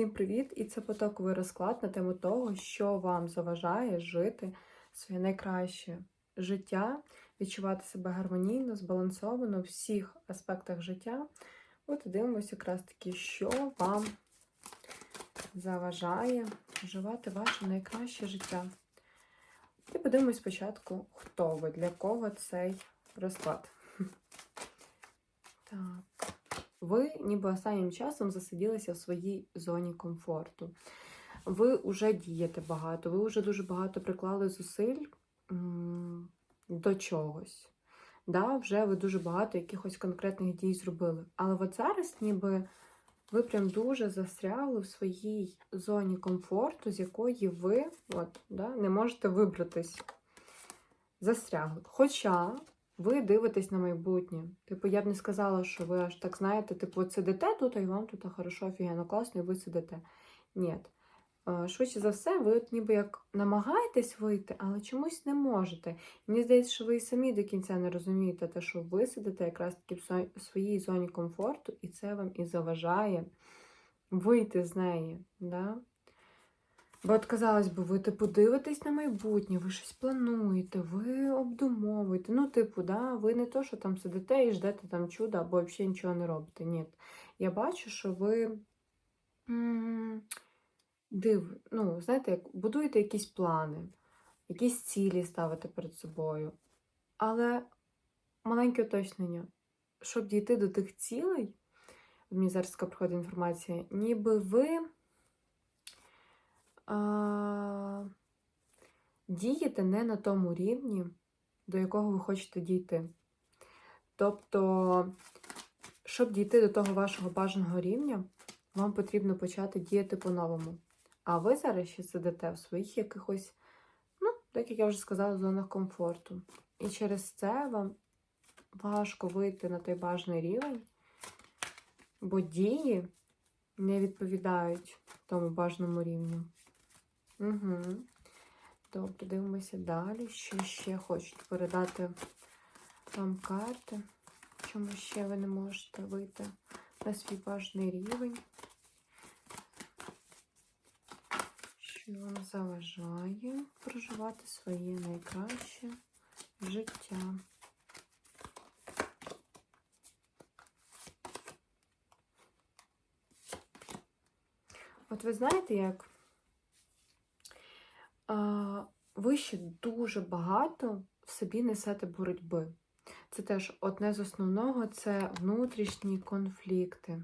Всім привіт! І це потоковий розклад на тему того, що вам заважає жити своє найкраще життя, відчувати себе гармонійно, збалансовано в всіх аспектах життя. От дивимося якраз таки, що вам заважає вживати ваше найкраще життя. І подивимось спочатку, хто ви, для кого цей розклад. Так. Ви ніби останнім часом засиділися в своїй зоні комфорту. Ви вже дієте багато, ви вже дуже багато приклали зусиль до чогось. Да, Вже ви дуже багато якихось конкретних дій зробили. Але от зараз ніби ви прям дуже застрягли в своїй зоні комфорту, з якої ви от, да, не можете вибратись. Застрягли. Хоча ви дивитесь на майбутнє. Типу, я б не сказала, що ви аж так знаєте, типу, от сидите тут, і вам тут хорошо, офігенно, класно, і ви сидите. Ні. Е, Швидше за все, ви от ніби як намагаєтесь вийти, але чомусь не можете. Мені здається, що ви і самі до кінця не розумієте, те, що ви сидите якраз таки в своїй зоні комфорту, і це вам і заважає вийти з неї. Да? Бо от, казалось би, ви типу дивитесь на майбутнє, ви щось плануєте, ви обдумовуєте. Ну, типу, да, ви не то, що там сидите і ждете там чуда, або взагалі нічого не робите. Ні. Я бачу, що ви див, ну, знаєте, як будуєте якісь плани, якісь цілі ставите перед собою. Але маленьке уточнення, щоб дійти до тих цілей, мені зараз приходить інформація, ніби ви а, дієте не на тому рівні, до якого ви хочете дійти. Тобто, щоб дійти до того вашого бажаного рівня, вам потрібно почати діяти по-новому. А ви зараз ще сидите в своїх якихось, ну, так як я вже сказала, зонах комфорту. І через це вам важко вийти на той бажаний рівень, бо дії не відповідають тому бажаному рівню. Угу. Добре, дивимося далі. Що ще хочуть передати вам карти? Чому ще ви не можете вийти на свій бажаний рівень? Що вам заважає проживати своє найкраще життя? От ви знаєте, як ви ще дуже багато в собі несете боротьби. Це теж одне з основного це внутрішні конфлікти.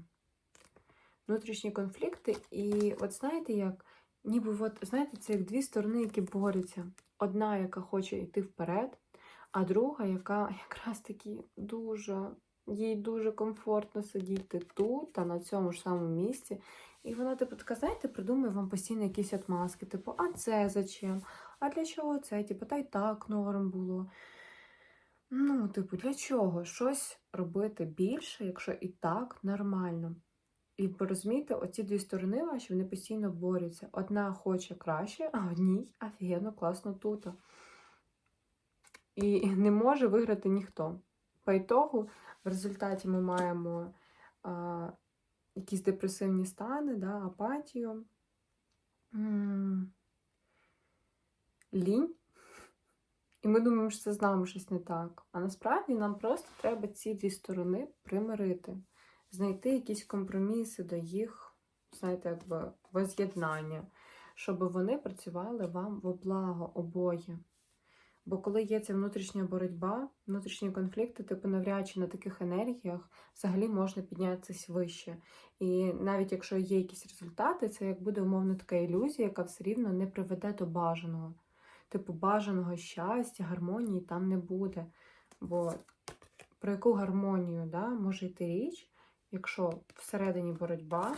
Внутрішні конфлікти, і от знаєте, як, ніби от, знаєте, це як дві сторони, які борються. Одна, яка хоче йти вперед, а друга, яка якраз таки дуже, їй дуже комфортно сидіти тут, та на цьому ж самому місці. І вона, типу, така, знаєте, придумує вам постійно якісь отмазки, типу, а це зачем? А для чого це? Типу, та й так норм було. Ну, типу, для чого? Щось робити більше, якщо і так нормально. І ви розумієте, оці дві сторони ваші вони постійно борються. Одна хоче краще, а одній офігенно класно тут. І не може виграти ніхто. По ітогу, в результаті ми маємо якісь депресивні стани, да, апатію, лінь. І ми думаємо, що це з нами щось не так. А насправді нам просто треба ці дві сторони примирити, знайти якісь компроміси до їх, знаєте, якби воз'єднання, щоб вони працювали вам во благо обоє. Бо коли є ця внутрішня боротьба, внутрішні конфлікти, типу навряд чи на таких енергіях взагалі можна піднятися вище. І навіть якщо є якісь результати, це як буде умовно така ілюзія, яка все рівно не приведе до бажаного. Типу, бажаного щастя, гармонії там не буде. Бо про яку гармонію да, може йти річ, якщо всередині боротьба.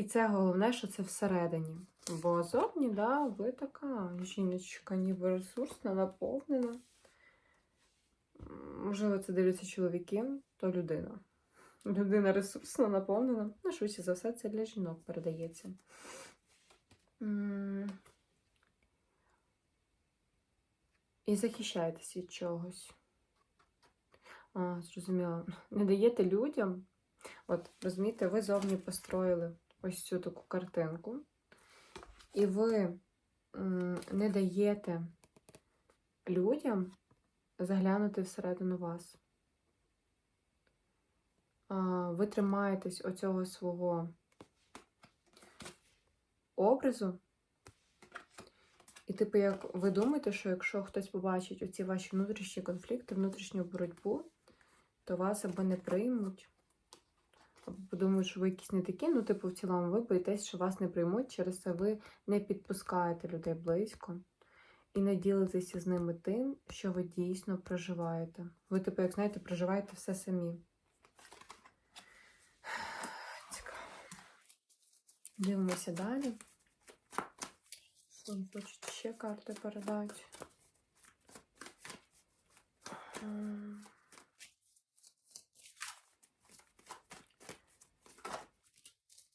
І це головне, що це всередині. Бо зовні, да, ви така жіночка, ніби ресурсна, наповнена. Можливо, це дивляться чоловіки, то людина. Людина ресурсна, наповнена. Ну, швидше за все, це для жінок передається. І захищаєтесь від чогось. А, зрозуміло. Не даєте людям От, розумієте, ви зовні построїли ось цю таку картинку, і ви не даєте людям заглянути всередину вас. Ви тримаєтесь оцього свого образу. І, типу, як ви думаєте, що якщо хтось побачить оці ваші внутрішні конфлікти, внутрішню боротьбу, то вас або не приймуть, подумають, що ви якісь не такі, ну, типу, в цілому, ви боїтесь, що вас не приймуть, через це ви не підпускаєте людей близько і не ділитеся з ними тим, що ви дійсно проживаєте. Ви, типу, як знаєте, проживаєте все самі. Цікаво. Дивимося далі. Вам хочуть ще карти передати? Ем.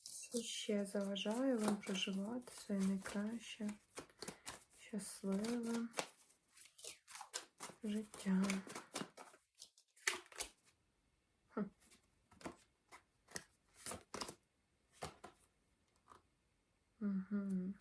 Що ще заважаю вам проживати своє найкраще, щасливе життя? Угу.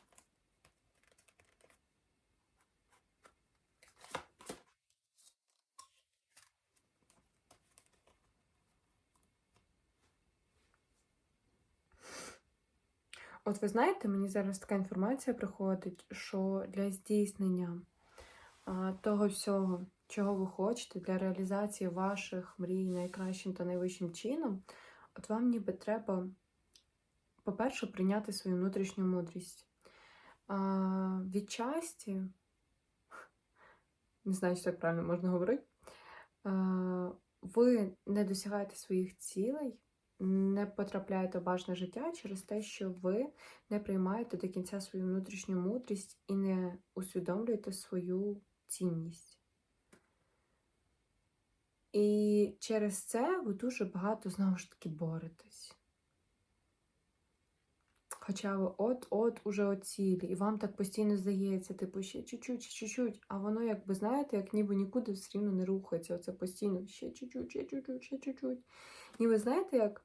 От ви знаєте, мені зараз така інформація приходить, що для здійснення того всього, чого ви хочете, для реалізації ваших мрій найкращим та найвищим чином, от вам ніби треба, по-перше, прийняти свою внутрішню мудрість. Відчасті, не знаю, що так правильно можна говорити, ви не досягаєте своїх цілей не потрапляєте в бажане життя через те, що ви не приймаєте до кінця свою внутрішню мудрість і не усвідомлюєте свою цінність. І через це ви дуже багато, знову ж таки, боретесь. Хоча ви от-от уже от цілі, і вам так постійно здається, типу, ще чуть-чуть, чуть-чуть, а воно, якби, знаєте, як ніби нікуди все рівно не рухається. Оце постійно ще чуть-чуть, ще чуть-чуть, ще чуть-чуть. Ніби знаєте, як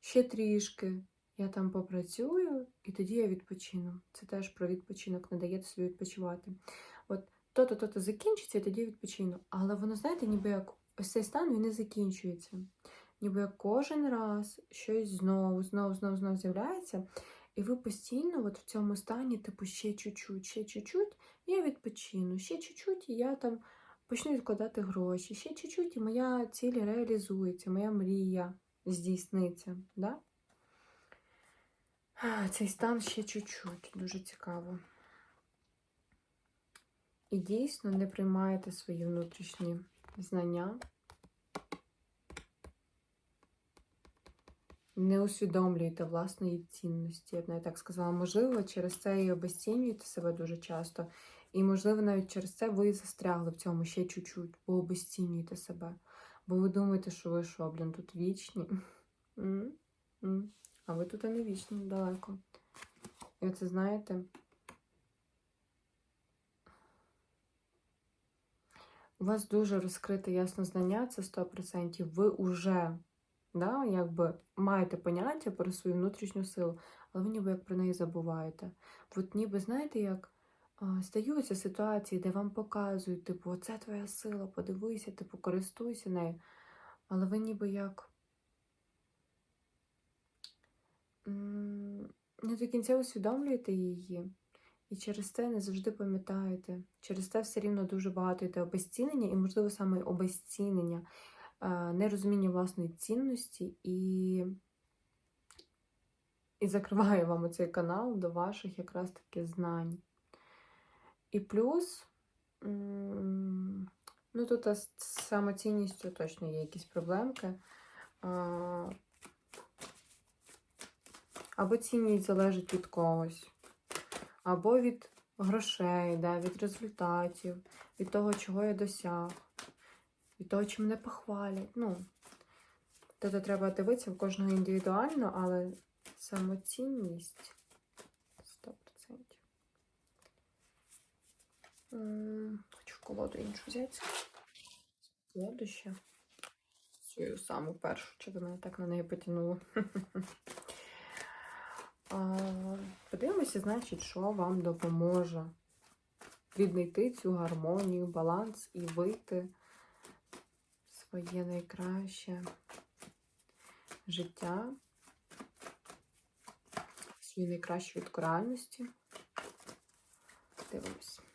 ще трішки я там попрацюю, і тоді я відпочину. Це теж про відпочинок, не даєте собі відпочивати. От то-то, то-то закінчиться, і тоді відпочину. Але воно, знаєте, ніби як ось цей стан він не закінчується. Ніби як кожен раз щось знову, знову, знову, знову з'являється. І ви постійно от в цьому стані, типу, ще чуть-чуть, ще чуть-чуть, я відпочину, ще чуть-чуть, і я там почну відкладати гроші, ще чуть-чуть, і моя ціль реалізується, моя мрія здійсниться. Да? Цей стан ще чуть-чуть, дуже цікаво. І дійсно не приймаєте свої внутрішні знання. Не усвідомлюєте власної цінності, я б навіть так сказала. Можливо, через це і обесцінюєте себе дуже часто. І, можливо, навіть через це ви застрягли в цьому ще чуть-чуть, бо обесцінюєте себе. Бо ви думаєте, що ви що, блін, тут вічні. А ви тут і не вічні далеко. І оце знаєте. У вас дуже розкрите ясно знання, це 100%. Ви вже да, якби маєте поняття про свою внутрішню силу, але ви ніби як про неї забуваєте. От ніби, знаєте, як а, стаються ситуації, де вам показують, типу, оце твоя сила, подивися, типу, користуйся нею. Але ви ніби як не до кінця усвідомлюєте її. І через це не завжди пам'ятаєте. Через це все рівно дуже багато йде обезцінення, і, можливо, саме обезцінення, нерозуміння власної цінності і і закриває вам цей канал до ваших якраз таки знань. І плюс, ну тут з самоцінністю точно є якісь проблемки. Або цінність залежить від когось, або від грошей, да, від результатів, від того, чого я досяг, від того, чи мене похвалять. Ну, Тобто треба дивитися в кожного індивідуально, але самоцінність 100%. М, Хочу колоду іншу взяти. Колоду ще. свою саму першу, чи ви мене так на неї потягнуло. Подивимося, значить, що вам допоможе віднайти цю гармонію, баланс і вийти в своє найкраще життя, свою найкращу від реальності. Дивимось.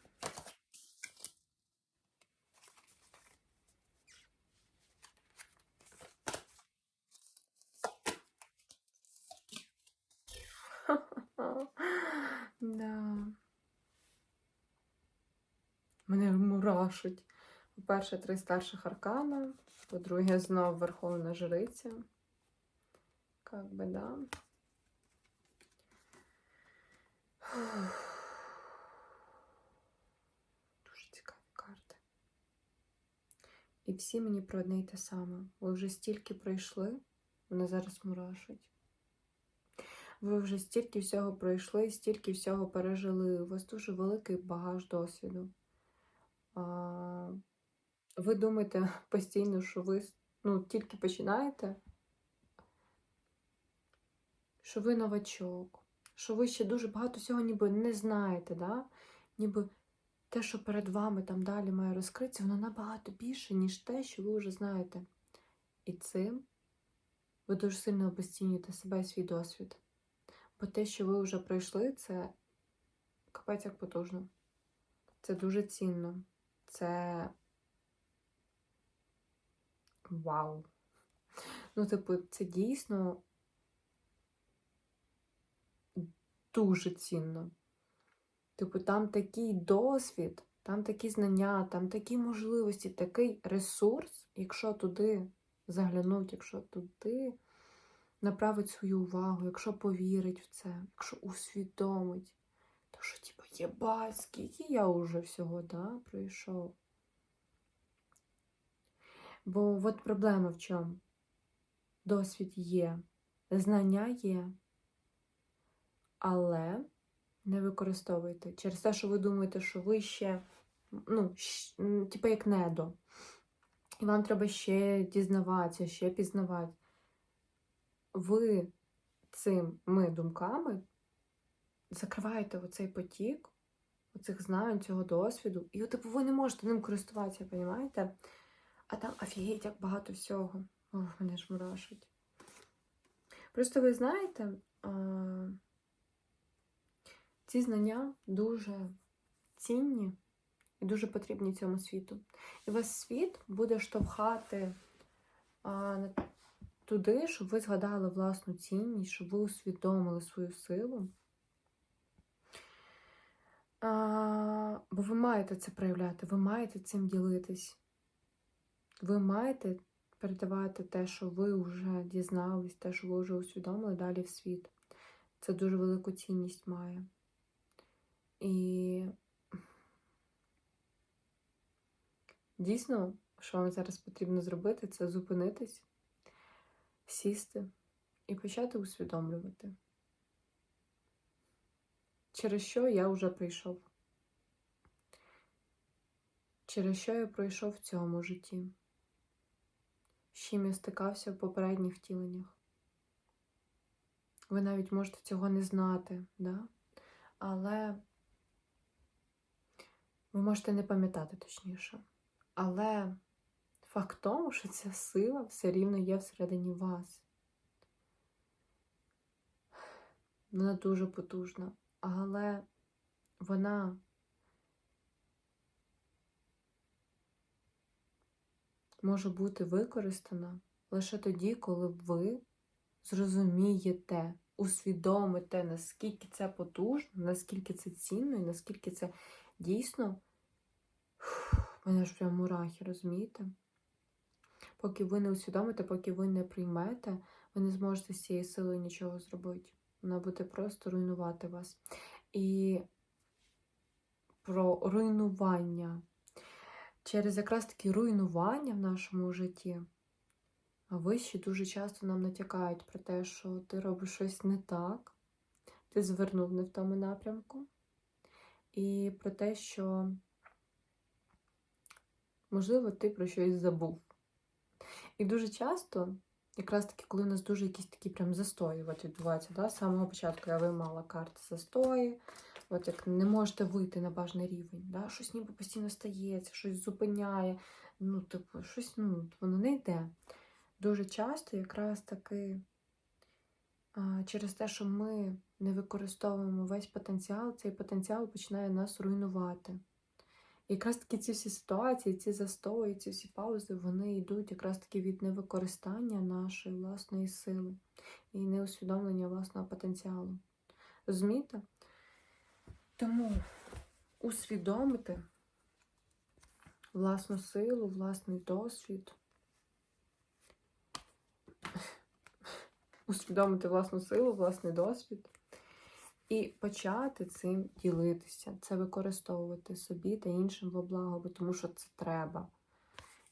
Да. Мене мурашить. По-перше, три старших аркана, по-друге, знов Верховна Жриця. Как би, да. Дуже цікаві карти. І всі мені про одне й те саме. Ви вже стільки пройшли, вони зараз мурашать. Ви вже стільки всього пройшли, стільки всього пережили. У вас дуже великий багаж досвіду. Ви думаєте постійно, що ви ну, тільки починаєте, що ви новачок, що ви ще дуже багато всього ніби не знаєте, да? ніби те, що перед вами там далі має розкритися, воно набагато більше, ніж те, що ви вже знаєте. І цим ви дуже сильно обесцінюєте себе і свій досвід. Бо те, що ви вже пройшли, це капець як потужно. Це дуже цінно. Це вау. Ну, типу, це дійсно дуже цінно. Типу, там такий досвід, там такі знання, там такі можливості, такий ресурс, якщо туди заглянуть, якщо туди направить свою увагу, якщо повірить в це, якщо усвідомить, то що, типу, єбать, скільки я вже всього да, пройшов. Бо от проблема в чому? Досвід є, знання є, але не використовуйте. Через те, що ви думаєте, що ви ще, ну, типу як недо. І вам треба ще дізнаватися, ще пізнавати. Ви цими думками закриваєте оцей потік, оцих знань, цього досвіду, і типу, ви не можете ним користуватися, розумієте? А там офігеть, як багато всього. Ох, мене ж мурашить. Просто ви знаєте, ці знання дуже цінні і дуже потрібні цьому світу. І весь світ буде штовхати туди, щоб ви згадали власну цінність, щоб ви усвідомили свою силу. А, Бо ви маєте це проявляти, ви маєте цим ділитись. Ви маєте передавати те, що ви вже дізнались, те, що ви вже усвідомили далі в світ. Це дуже велику цінність має. І дійсно, що вам зараз потрібно зробити, це зупинитись, сісти і почати усвідомлювати, через що я вже прийшов. Через що я пройшов в цьому житті, з чим я стикався в попередніх втіленнях. Ви навіть можете цього не знати, да? але ви можете не пам'ятати точніше. Але факт тому, що ця сила все рівно є всередині вас. Вона дуже потужна, але вона може бути використана лише тоді, коли ви зрозумієте, усвідомите, наскільки це потужно, наскільки це цінно і наскільки це дійсно в мене ж прям мурахи, розумієте? Поки ви не усвідомите, поки ви не приймете, ви не зможете з цією силою нічого зробити. Вона буде просто руйнувати вас. І про руйнування. Через якраз таки руйнування в нашому житті вищі дуже часто нам натякають про те, що ти робиш щось не так, ти звернув не в тому напрямку. І про те, що, можливо, ти про щось забув. І дуже часто, якраз таки, коли у нас дуже якісь такі прям застої от відбуваються, да? з самого початку я виймала карти застої, от як не можете вийти на бажаний рівень, да? щось ніби постійно стається, щось зупиняє, ну, типу, щось ну, воно не йде. Дуже часто якраз таки через те, що ми не використовуємо весь потенціал, цей потенціал починає нас руйнувати. Якраз таки ці всі ситуації, ці застої, ці всі паузи, вони йдуть якраз таки від невикористання нашої власної сили і неусвідомлення власного потенціалу. Розумієте? Тому усвідомити власну силу, власний досвід. Усвідомити власну силу, власний досвід. І почати цим ділитися, це використовувати собі та іншим во благо, тому що це треба.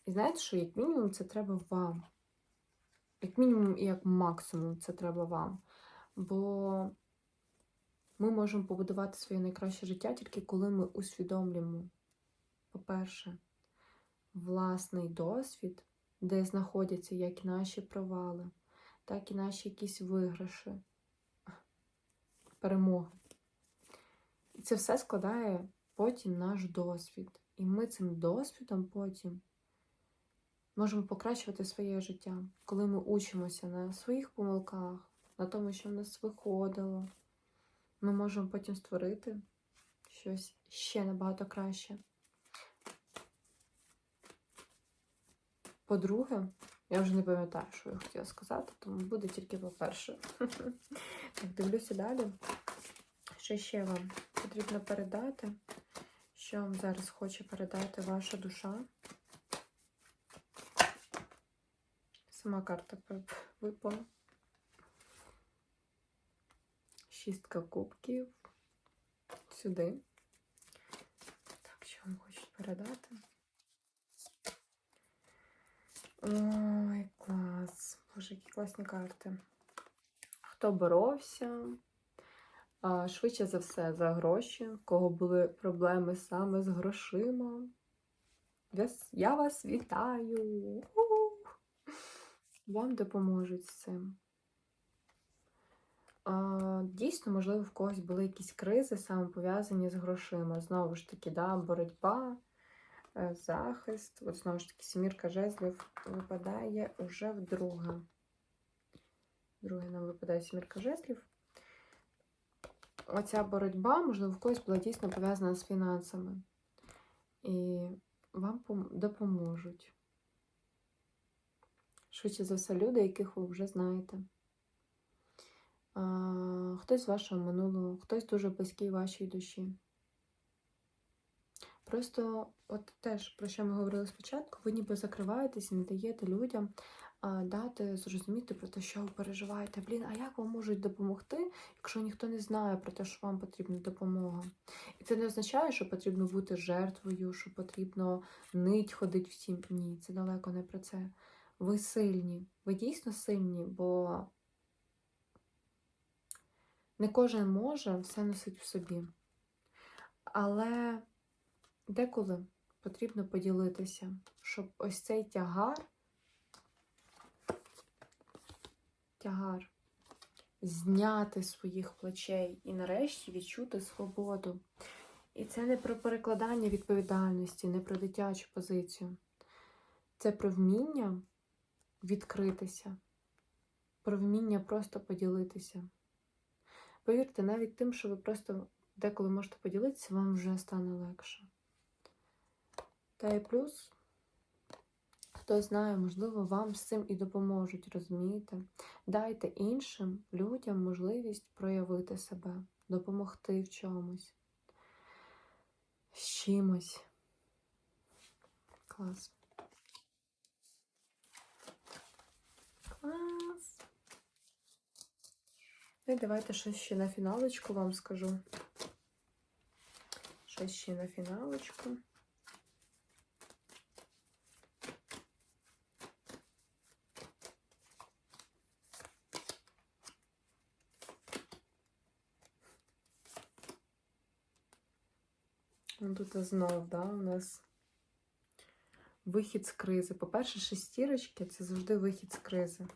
І знаєте, що як мінімум це треба вам. Як мінімум і як максимум це треба вам. Бо ми можемо побудувати своє найкраще життя тільки коли ми усвідомлюємо, по-перше, власний досвід, де знаходяться як наші провали, так і наші якісь виграші перемоги. І це все складає потім наш досвід. І ми цим досвідом потім можемо покращувати своє життя, коли ми учимося на своїх помилках, на тому, що в нас виходило. Ми можемо потім створити щось ще набагато краще. По-друге, я вже не пам'ятаю, що я хотіла сказати, тому буде тільки по-перше. Так, дивлюся далі. Що ще вам потрібно передати? Що вам зараз хоче передати ваша душа? Сама карта випала. Шістка кубків. Сюди. Так, що вам хочуть передати? Ой, клас. Боже, які класні карти. Хто боровся? Швидше за все, за гроші, в кого були проблеми саме з грошима. Я вас вітаю! Вам допоможуть з цим. Дійсно, можливо, в когось були якісь кризи, саме пов'язані з грошима. Знову ж таки, да, боротьба, захист. От знову ж таки, сімірка жезлів випадає уже вдруге. Друге нам випадає сімірка жезлів. Оця боротьба, можливо, в когось була дійсно пов'язана з фінансами. І вам допоможуть. Швидше за все, люди, яких ви вже знаєте. Хтось з вашого минулого, хтось дуже близький вашій душі. Просто, от теж, про що ми говорили спочатку, ви ніби закриваєтесь і не даєте людям а, дати зрозуміти про те, що ви переживаєте. Блін, а як вам можуть допомогти, якщо ніхто не знає про те, що вам потрібна допомога? І це не означає, що потрібно бути жертвою, що потрібно нить ходити всім. Ні, це далеко не про це. Ви сильні, ви дійсно сильні, бо не кожен може все носити в собі. Але деколи потрібно поділитися, щоб ось цей тягар, тягар зняти своїх плечей і нарешті відчути свободу. І це не про перекладання відповідальності, не про дитячу позицію. Це про вміння відкритися, про вміння просто поділитися. Повірте, навіть тим, що ви просто деколи можете поділитися, вам вже стане легше. Та і плюс, хто знає, можливо, вам з цим і допоможуть, розумієте? Дайте іншим людям можливість проявити себе, допомогти в чомусь, з чимось. Клас. Клас. Ну і давайте щось ще на фіналочку вам скажу. Щось ще на фіналочку. Ну, Тут знов, да, у нас вихід з кризи. По-перше, шестірочки це завжди вихід з кризи.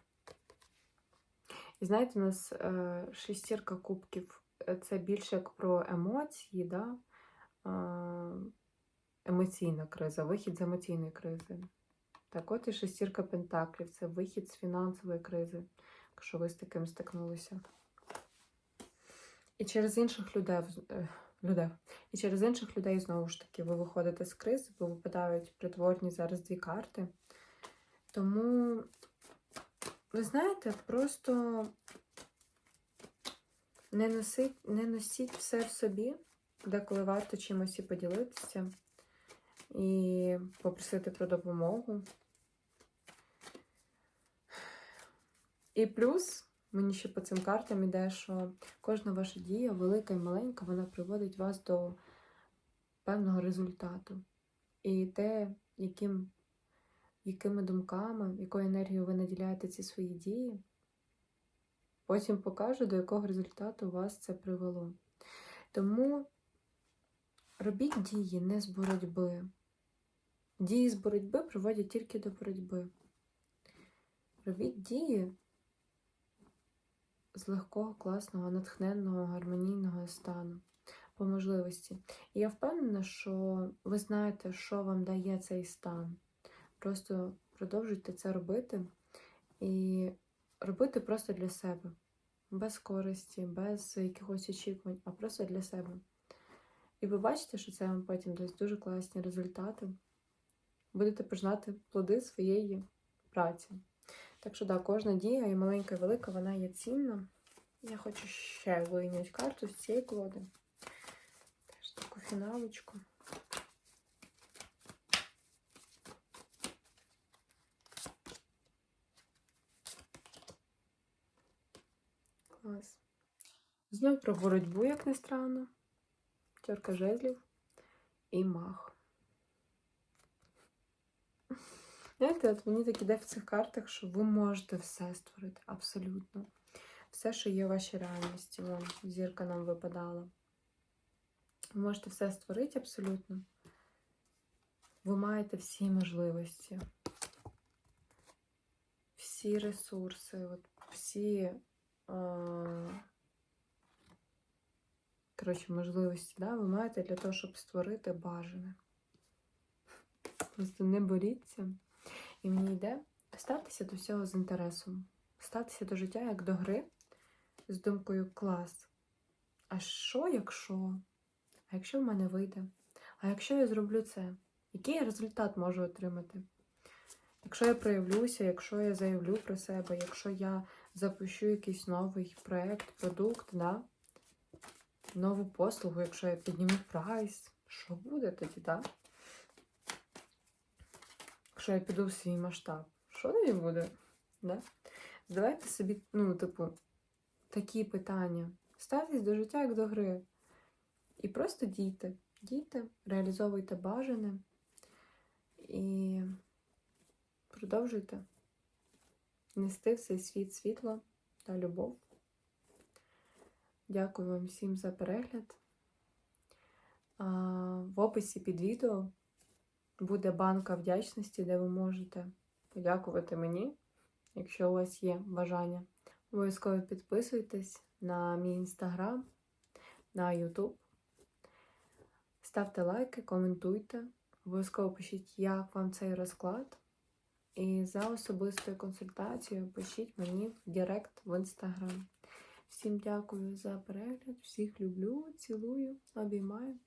І знаєте, у нас е, шестірка кубків це більше як про емоції, да? е, емоційна криза, вихід з емоційної кризи. Так от і шестірка пентаклів це вихід з фінансової кризи, якщо ви з таким стикнулися. І через інших людей, людей. І через інших людей, знову ж таки, ви виходите з кризи, бо випадають притворні зараз дві карти. Тому, ви знаєте, просто не носіть, не носіть все в собі, деколи варто чимось і поділитися і попросити про допомогу. І плюс мені ще по цим картам іде, що кожна ваша дія, велика і маленька, вона приводить вас до певного результату. І те, яким, якими думками, якою енергією ви наділяєте ці свої дії, потім покаже, до якого результату вас це привело. Тому робіть дії не з боротьби. Дії з боротьби приводять тільки до боротьби. Робіть дії з легкого, класного, натхненного, гармонійного стану по можливості. І я впевнена, що ви знаєте, що вам дає цей стан. Просто продовжуйте це робити і робити просто для себе, без користі, без якихось очікувань, а просто для себе. І ви бачите, що це вам потім дасть дуже класні результати. Будете пожинати плоди своєї праці. Так що, да, кожна дія, і маленька, і велика, вона є цінна. Я хочу ще вийняти карту з цієї колоди. Теж таку фіналочку. Клас. Знов про боротьбу, як не странно. Терка жезлів і мах. Знаєте, от мені так іде в цих картах, що ви можете все створити абсолютно. Все, що є в вашій реальності. Вон, зірка нам випадала. Ви можете все створити абсолютно. Ви маєте всі можливості, всі ресурси, от всі е, коротше, можливості, да, ви маєте для того, щоб створити бажане. Просто не боріться. І мені йде ставтеся до всього з інтересом. Ставтеся до життя як до гри з думкою клас. А що, якщо? А якщо в мене вийде? А якщо я зроблю це? Який я результат можу отримати? Якщо я проявлюся, якщо я заявлю про себе, якщо я запущу якийсь новий проєкт, продукт, да? нову послугу, якщо я підніму прайс, що буде тоді, так? Якщо я піду в свій масштаб, що тоді буде? Да? Задавайте собі, ну, типу, такі питання. Ставтесь до життя як до гри. І просто дійте. Дійте, реалізовуйте бажане і продовжуйте нести в цей світ світло та любов. Дякую вам всім за перегляд. В описі під відео буде банка вдячності, де ви можете подякувати мені, якщо у вас є бажання. Обов'язково підписуйтесь на мій інстаграм, на Ютуб. Ставте лайки, коментуйте. Обов'язково пишіть, як вам цей розклад. І за особистою консультацією пишіть мені в Директ в інстаграм. Всім дякую за перегляд, всіх люблю, цілую, обіймаю.